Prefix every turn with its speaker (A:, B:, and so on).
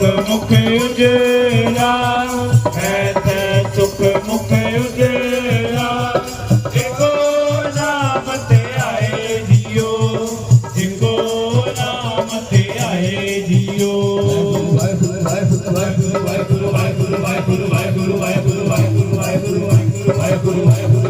A: ਸੁਖ ਮੁਖ ਉਜੇਰਾ ਹੈ ਤੇ ਸੁਖ ਮੁਖ ਉਜੇਰਾ ਜਿੰਗੋ ਨਾਮ ਤੇ ਆਏ ਜੀਓ ਜਿੰਗੋ ਨਾਮ ਤੇ ਆਏ ਜੀਓ ਵਾਹਿਗੁਰੂ ਵਾਹਿਗੁਰੂ ਵਾਹਿਗੁਰੂ ਵਾਹਿਗੁਰੂ ਵਾਹਿਗੁਰੂ ਵਾਹਿਗੁਰੂ ਵਾਹਿਗੁਰੂ ਵਾਹਿਗੁਰੂ ਵਾਹਿਗੁਰੂ ਵਾਹਿਗੁਰੂ ਵਾਹਿਗੁਰੂ ਵਾਹਿਗੁਰੂ